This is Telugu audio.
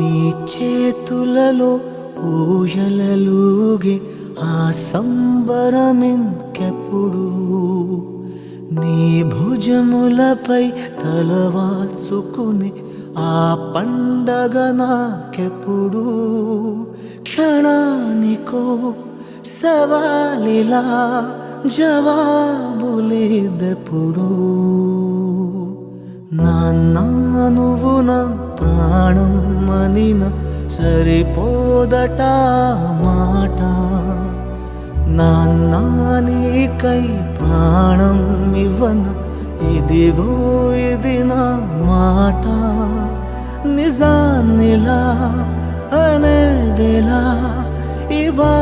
నీ చేతులలో ఊయలలుగే ఆ సంబరమింకెప్పుడు? నీ భుజములపై తలవాల్చుకుని ఆ పండగ నాకెప్పుడు? క్షణానికో సవాలిలా జవాబులేదెప్పుడు? నాన్న నువ్వు నా ప్రాణం అనిన సరిపోదట మాట. నాన్న నీకై ప్రాణం ఇవ్వన ఇదిగో ఇది నా మాట. నిజాన్నిలా అనేదిలా ఇవా